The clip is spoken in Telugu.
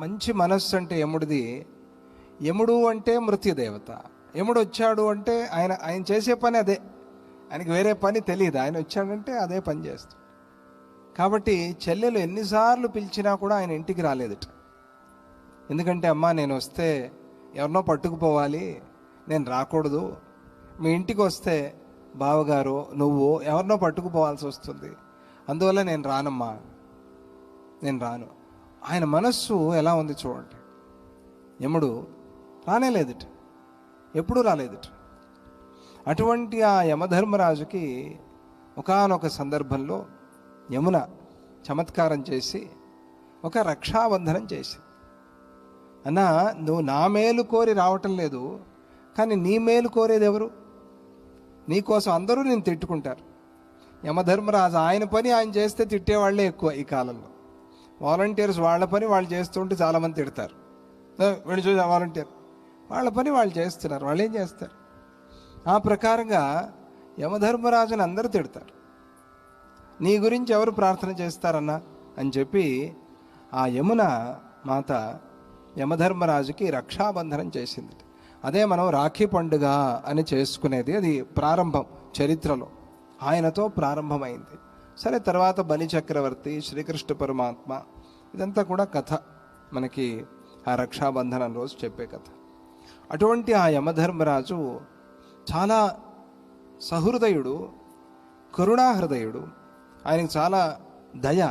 మంచి మనస్సు అంటే యముడిది. యముడు అంటే మృత్యుదేవత. యముడు వచ్చాడు అంటే ఆయన ఆయన చేసే పని అదే. ఆయనకి వేరే పని తెలియదు ఆయన వచ్చాడంటే అదే పని చేస్తాడు. కాబట్టి చెల్లెలు ఎన్నిసార్లు పిలిచినా కూడా ఆయన ఇంటికి రాలేదట. ఎందుకంటే అమ్మా నేను వస్తే ఎవరినో పట్టుకుపోవాలి. నేను రాకూడదు. మీ ఇంటికి వస్తే బావగారు నువ్వు ఎవరినో పట్టుకుపోవాల్సి వస్తుంది. అందువల్ల నేను రానమ్మా. నేను రాను. ఆయన మనస్సు ఎలా ఉంది చూడండి. యముడు రానేలేదుట ఎప్పుడూ రాలేదుట. అటువంటి ఆ యమధర్మరాజుకి ఒకానొక సందర్భంలో యమున చమత్కారం చేసి ఒక రక్షాబంధనం చేసింది. అన్నా నువ్వు నా మేలు కోరి రావటం లేదు కానీ నీ మేలు కోరేది ఎవరు? నీకోసం అందరూ నేను తిట్టుకుంటారు. యమధర్మరాజు ఆయన పని ఆయన చేస్తే తిట్టేవాళ్ళే ఎక్కువ ఈ కాలంలో. వాలంటీర్స్ వాళ్ళ పని వాళ్ళు చేస్తుంటే చాలామంది తిడతారు. వీళ్ళు వీడు చూసి వాలంటీర్. వాళ్ళ పని వాళ్ళు చేస్తున్నారు వాళ్ళు ఏం చేస్తారు? ఆ ప్రకారంగా యమధర్మరాజుని అందరూ తిడతారు. నీ గురించి ఎవరు ప్రార్థన చేస్తారన్నా? అని చెప్పి ఆ యమున మాత యమధర్మరాజుకి రక్షాబంధనం చేసింది అదే మనం రాఖీ పండుగ అని చేసుకునేది అది ప్రారంభం చరిత్రలో. ఆయనతో ప్రారంభమైంది. సరే తర్వాత బలి చక్రవర్తి శ్రీకృష్ణ పరమాత్మ ఇదంతా కూడా కథ. మనకి ఆ రక్షాబంధనం రోజు చెప్పే కథ. అటువంటి ఆ యమధర్మరాజు చాలా సహృదయుడు కరుణాహృదయుడు. ఆయనకు చాలా దయ.